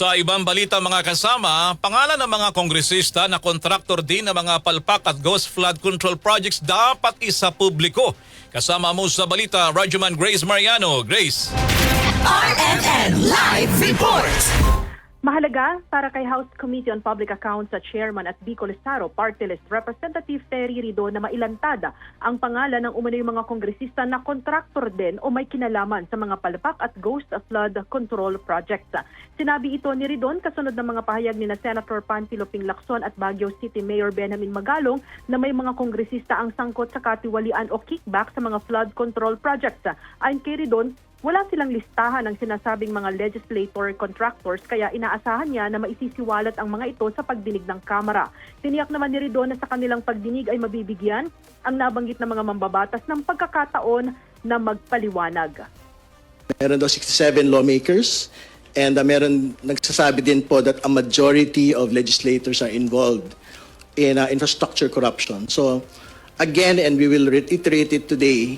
Sa ibang balita mga kasama, pangalan ng mga kongresista na kontraktor din ng mga palpak at ghost flood control projects dapat isa publiko. Kasama mo sa balita, Rajuman Grace Mariano. Grace. RMN Live Report. Mahalaga para kay House Committee on Public Accounts sa Chairman at Bicol Estado Party List Representative Terry Rido na mailantada ang pangalan ng umano'y mga kongresista na kontraktor din o may kinalaman sa mga palpak at ghost flood control projects. Sinabi ito ni Ridon kasunod ng mga pahayag ni na Senator Panfilo Lacson at Baguio City Mayor Benjamin Magalong na may mga kongresista ang sangkot sa katiwalian o kickback sa mga flood control projects. Ayon kay Ridon, wala silang listahan ng sinasabing mga legislator contractors kaya inaasahan niya na maisisiwalat ang mga ito sa pagdinig ng Kamara. Tiniyak naman ni Ridon na sa kanilang pagdinig ay mabibigyan ang nabanggit na mga mambabatas ng pagkakataon na magpaliwanag. Meron daw 67 lawmakers and uh, meron nagsasabi din po that a majority of legislators are involved in uh, infrastructure corruption. So again, and we will reiterate it today,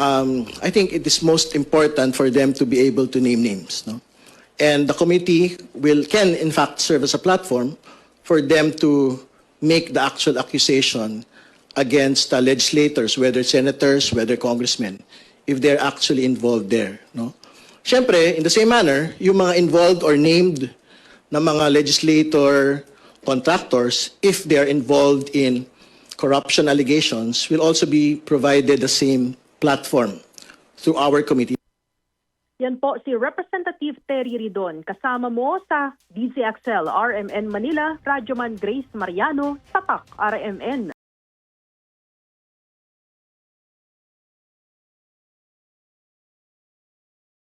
um, I think it is most important for them to be able to name names. No? And the committee will can in fact serve as a platform for them to make the actual accusation against uh, legislators, whether senators, whether congressmen, if they're actually involved there. No? Siyempre, in the same manner, yung mga involved or named na mga legislator contractors, if they're involved in corruption allegations, will also be provided the same platform through our committee. Yan po si Representative Terry Ridon. Kasama mo sa DZXL RMN Manila, Radyoman Grace Mariano, Tapak RMN.